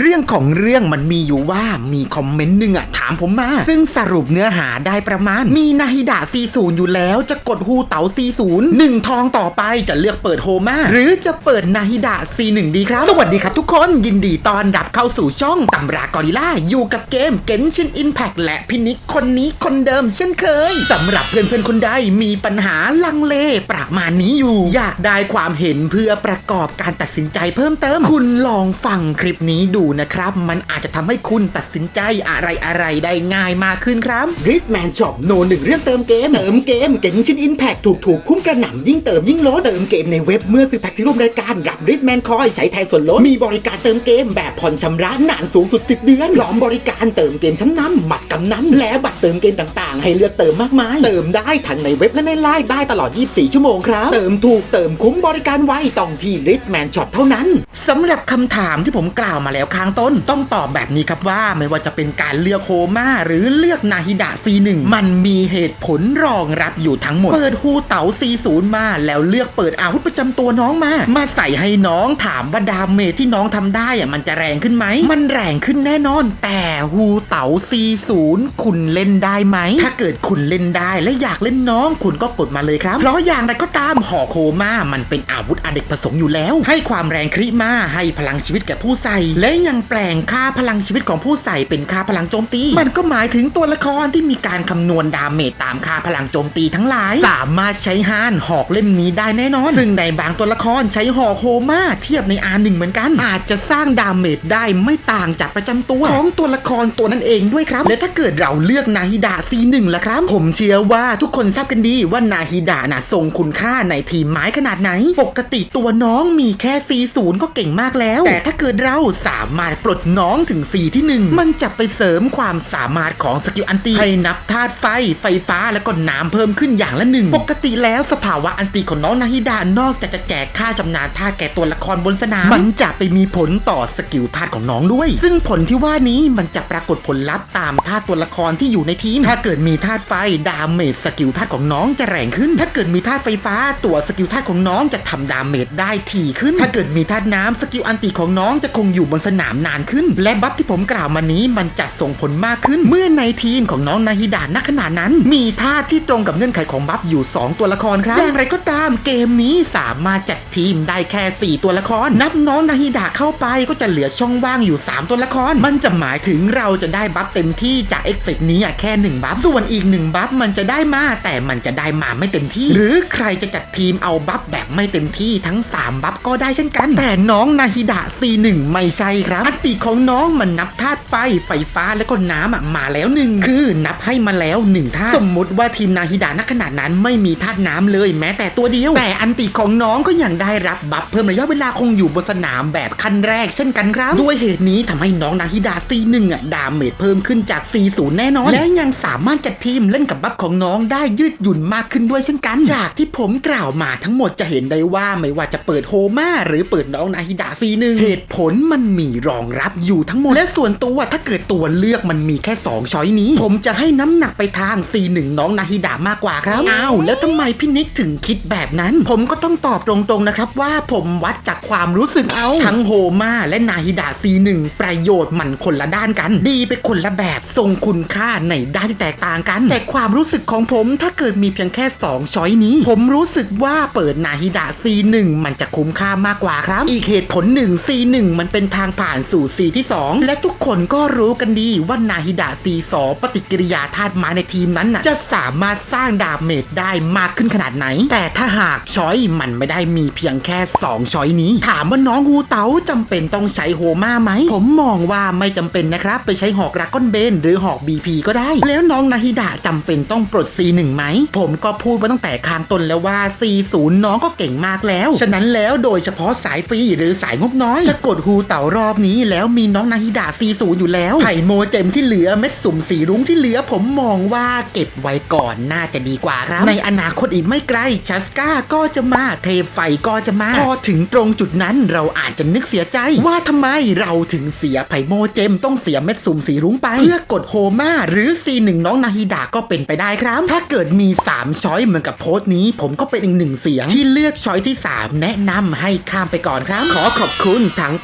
เรื่องของเรื่องมันมีอยู่ว่ามีคอมเมนต์หนึ่งอะถามผมมา ซึ่งสรุปเนื้อหาได้ประมาณ มีนาฮิดะ40 อยู่แล้วจะกดฮูเต๋า40 1 ทองต่อไปจะเลือกเปิดโฮมาหรือจะเปิดนาฮิดะ41ดีครับ สวัสดีครับทุกคนยินดีต้อนรับเข้าสู่ช่องตำรากอริล่า อยู่กับเกมเกนชินอินแพกและพินิกคนนี้คนเดิมเช่นเคยสำหรับเพื่อนๆคนใดมีปัญหาลังเลประมาณนี้อยู่ อยากได้ความเห็นเพื่อประกอบการตัดสินใจเพิ่มเติม คุณลองฟังคลิปนี้ดูนะครับ มันอาจจะทำให้คุณตัดสินใจอะไรอะไรๆได้ง่ายมากขึ้นครับ r i s m a n Shop โนหนึ่งเรื่องเติมเกม เติมเกม เก่งชิ้นอินแพคถูกถูกๆคุ้มกระหน่ำยิ่งเติมยิ่งลดเติมเกมในเว็บเมื่อซื้อแพ็คที่ร่วมรายการรับ r i s m a n คอยใช้แทนส่วนลดมีบริการเติมเกมแบบผ่อนชำระนานสูงสุด 10 เดือนพร้อมบริการเติมเกมชั้นนำบัตรกำนันและบัตรเติมเกมต่างๆ ให้เลือกเติมมากมาย เติมได้ทั้งในเว็บและในไลน์ได้ตลอด 24 ชั่วโมงครับ เติมถูกเติมคุ้มบริการไวต้องที่ r i s m a n Shop เท่านั้นสำหรับคำถามที่ผมกล่าวมาแล้วข้างต้นต้องตอบแบบนี้ครับว่าไม่ว่าจะเป็นการเลือกโคมาหรือเลือกนาฮิดะ C1 มันมีเหตุผลรองรับอยู่ทั้งหมด เปิดฮูเต๋า C0 มาแล้วเลือกเปิดอาวุธประจำตัวน้องมา มาใส่ให้น้องถามว่าดาเมจที่น้องทำได้อะมันจะแรงขึ้นไหม มันแรงขึ้นแน่นอน แต่ฮูเต๋า C0 คุณเล่นได้ไหม ถ้าเกิดคุณเล่นได้และอยากเล่นน้องคุณก็กดมาเลยครับเพราะอย่างไรก็ตามหอโคมามันเป็นอาวุธอเนกประสงค์อยู่แล้ว ให้ความแรงคริมาให้พลังชีวิตแก่ผู้ใส่และยังแปลงค่าพลังชีวิตของผู้ใส่เป็นค่าพลังโจมตี มันก็หมายถึงตัวละครที่มีการคำนวณดาเมจตามค่าพลังโจมตีทั้งหลาย สามารถใช้ฮานหอกเล่มนี้ได้แน่นอน ซึ่งในบางตัวละครใช้หอกโฮมาเทียบใน R1 เหมือนกัน อาจจะสร้างดาเมจได้ไม่ต่างจากประจำตัว ของตัวละครตัวนั้นเองด้วยครับ และถ้าเกิดเราเลือกนาฮิดะ C1 ล่ะครับ ผมเชื่อว่าทุกคนทราบกันดีว่านาฮิดะน่ะทรงคุณค่าในทีมไม้ขนาดไหน ปกติตัวน้องมีแค่ C0 ก็เก่งมากแล้ว แต่ถ้าเกิดเราสามารถปลดน้องถึง C ที่ 1 มันจะไปเสริมความสามารถของสกิลอันตีให้นับธาตุไฟ ไฟฟ้าและก็น้ำเพิ่มขึ้นอย่างละหนึ่งปกติแล้วสภาวะอันตีของน้องนาฮิดานอกจากจะแจกค่าชำนาญธาตุแก่ตัวละครบนสนาม มันจะไปมีผลต่อสกิลธาตุของน้องด้วย ซึ่งผลที่ว่านี้มันจะปรากฏผลลัพธ์ตามธาตุตัวละครที่อยู่ในทีม ถ้าเกิดมีธาตุไฟดาเมจสกิลธาตุของน้องจะแรงขึ้น ถ้าเกิดมีธาตุไฟฟ้าตัวสกิลธาตุของน้องจะทำดาเมจได้ถี่ขึ้น ถ้าเกิดมีธาตุน้ำสกิลอันติของน้องจะคงอยู่บนสนามนานขึ้น และบัฟที่ผมกล่าวมานี้มันจะส่งผลมากขึ้น เมื่อในทีมของน้องนาฮิดาณขณะนั้น มีธาที่ตรงกับเงื่อนไขของบัฟอยู่ 2 ตัวละครครับอย่างไรก็ตามเกมนี้สามารถจัดทีมได้แค่ 4 ตัวละคร นับน้องนาฮิดาเข้าไปก็จะเหลือช่องว่างอยู่ 3 ตัวละคร มันจะหมายถึงเราจะได้บัฟเต็มที่จากเอฟเฟกต์นี้อะแค่ 1 บัฟส่วนอีก 1 บัฟมันจะได้มาแต่มันจะได้มาไม่เต็มที่ หรือใครจะจัดทีมเอาบัฟแบบไม่เต็มที่ทั้ง 3 บัฟก็ได้เช่นกัน แต่น้องนาฮิดะ C1 ไม่ใช่ครับอัติของน้องมันนับธาตุไฟ ไฟฟ้าและก็น้ำมาแล้วหนึ่งคือนับให้มาแล้วหนึ่งธาตุสมมติว่าทีมนาฮิดะณขนาดนั้นไม่มีธาตุน้ำเลยแม้แต่ตัวเดียว แต่อันติของน้องก็ยังได้รับบัฟเพิ่มระยะเวลาคงอยู่บนสนามแบบขั้นแรกเช่นกันครับ ด้วยเหตุนี้ทำให้น้องนาฮิดะ C1 อะดาเมจเพิ่มขึ้นจาก C0 แน่นอน และยังสามารถจัดทีมเล่นกับบัฟของน้องได้ยืดหยุ่นมากขึ้นด้วยเช่นกัน จากที่ผมกล่าวมาทั้งหมดจะเห็นได้ว่าไม่ว่าจะเปิดโฮมาหรือเปิดน้องนาฮิดะ C1 เหตุผลมันมีรองรับอยู่ทั้งหมด และส่วนตัวถ้าเกิดตัวเลือกมันมีแค่ 2 ช้อยนี้ ผมจะให้น้ำหนักไปทาง C1 น้องนาฮิดะมากกว่าครับอ้าวแล้วทำไมพี่นิกถึงคิดแบบนั้น ผมก็ต้องตอบตรงๆนะครับว่าผมวัดจากความรู้สึกเอาทั้งโฮมาและนาฮิดะ C1 ประโยชน์มันคนละด้านกัน ดีไปคนละแบบทรงคุณค่าในด้านที่แตกต่างกัน แต่ความรู้สึกของผมถ้าเกิดมีเพียงแค่ 2 ช้อยนี้ ผมรู้สึกว่าเปิดนาฮิดะ C1 มันจะคุ้มค่ามากกว่าครับ อีกเหตุผลหนึ่ง C1 มันเป็นทางผ่านานสู่ C ที่ 2 และทุกคนก็รู้กันดีว่านาฮิดะ C2 ปฏิกิริยาธาตุไม้ในทีมนั้นน่ะจะสามารถสร้างดาเมจได้มากขึ้นขนาดไหน แต่ถ้าหากช้อยมันไม่ได้มีเพียงแค่ 2 ช้อยนี้ ถามว่าน้องฮูเต๋าจำเป็นต้องใช้โฮมาไหม ผมมองว่าไม่จำเป็นนะครับ ไปใช้หอกรักก้อนเบน หรือหอก BP ก็ได้ แล้วน้องนาฮิดะจำเป็นต้องปลด C1 ไหม ผมก็พูดมาตั้งแต่ข้างต้นแล้วว่า C0 น้องก็เก่งมากแล้ว ฉะนั้นแล้วโดยเฉพาะสายฟรีหรือสายงบน้อยจะกดฮูเต๋ารอบอบนี้แล้วมีน้องนาฮิดาซีศูนย์อยู่แล้วไผ่โมเจมที่เหลือเม็ดสุ่มสีรุ้งที่เหลือผมมองว่าเก็บไว้ก่อนน่าจะดีกว่าครับ ในอนาคตอีกไม่ไกลชัสก้าก็จะมาเทพไฟก็จะมา พอถึงตรงจุดนั้นเราอาจจะนึกเสียใจ ว่าทำไมเราถึงเสียไผ่โมเจมต้องเสียเม็ดสุ่มสีรุ้งไป เพื่อกดโฮมาหรือ C1 น้องนาฮิดาก็เป็นไปได้ครับ ถ้าเกิดมี 3 ช้อยเหมือนกับโพสต์นี้ ผมก็เป็นอีกหนึ่งเสียงที่เลือกช้อยที่ 3 แนะนำให้ข้ามไปก่อนครับ ขอขอบคุณทั้ง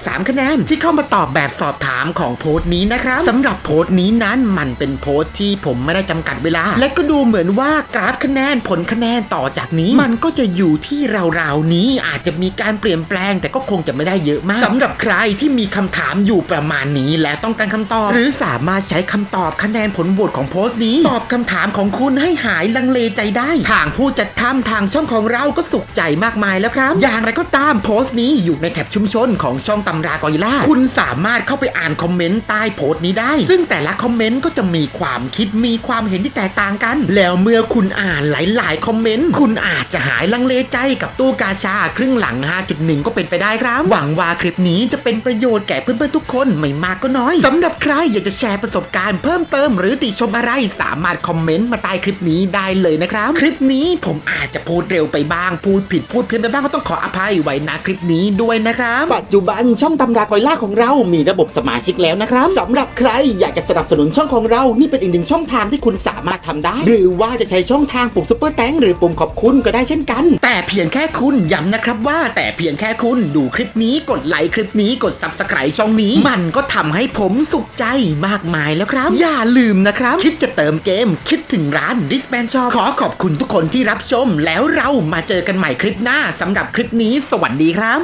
843คะแนน ที่เข้ามาตอบแบบสอบถามของโพสต์นี้นะครับสำหรับโพสต์นี้นั้นมันเป็นโพสต์ที่ผมไม่ได้จำกัดเวลา และก็ดูเหมือนว่ากราฟคะแนนผลคะแนนต่อจากนี้ มันก็จะอยู่ที่ราวๆนี้อาจจะมีการเปลี่ยนแปลง แต่ก็คงจะไม่ได้เยอะมากสำหรับใครที่มีคำถามอยู่ประมาณนี้และต้องการคำตอบ หรือสามารถใช้คำตอบคะแนนผลโหวตของโพสต์นี้ ตอบคำถามของคุณให้หายลังเลใจได้ ทางผู้จัดทำทางช่องของเราก็สุขใจมากมายแล้วครับ อย่างไรก็ตามโพสต์นี้อยู่ในแท็บชุมชนของช่องตำรากอริลล่า คุณสามารถเข้าไปอ่านคอมเมนต์ใต้โพสต์นี้ได้ ซึ่งแต่ละคอมเมนต์ก็จะมีความคิดมีความเห็นที่แตกต่างกัน แล้วเมื่อคุณอ่านหลาย ๆ คอมเมนต์ คุณอาจจะหายลังเลใจกับตู้กาชาครึ่งหลัง 5.1 ก็เป็นไปได้ครับ หวังว่าคลิปนี้จะเป็นประโยชน์แก่เพื่อน ๆ ทุกคนไม่มากก็น้อยสำหรับใครอยากจะแชร์ประสบการณ์เพิ่มเติม หรือติชมอะไรสามารถคอมเมนต์มาใต้คลิปนี้ได้เลยนะครับ คลิปนี้ผมอาจจะพูดเร็วไปบ้าง พูดผิดพูดเพี้ยนไปบ้างก็ต้องขออภัยไว้นะคลิปนี้ด้วยนะครับ ปัจจุบันช่องตำรากอยล่าของเรามีระบบสมาชิกแล้วนะครับสำหรับใครอยากจะสนับสนุนช่องของเรา นี่เป็นอีกหนึ่งช่องทางที่คุณสามารถทำได้ หรือว่าจะใช้ช่องทางปุ่มซุปเปอร์แตงหรือปุ่มขอบคุณก็ได้เช่นกัน แต่เพียงแค่คุณย้ำนะครับว่า แต่เพียงแค่คุณดูคลิปนี้กดไลค์คลิปนี้กด subscribe ช่องนี้ มันก็ทำให้ผมสุขใจมากมายแล้วครับ อย่าลืมนะครับ คิดจะเติมเกม คิดถึงร้าน Disman Shop ขอขอบคุณทุกคนที่รับชม แล้วเรามาเจอกันใหม่คลิปหน้าสำหรับคลิปนี้ สวัสดีครับ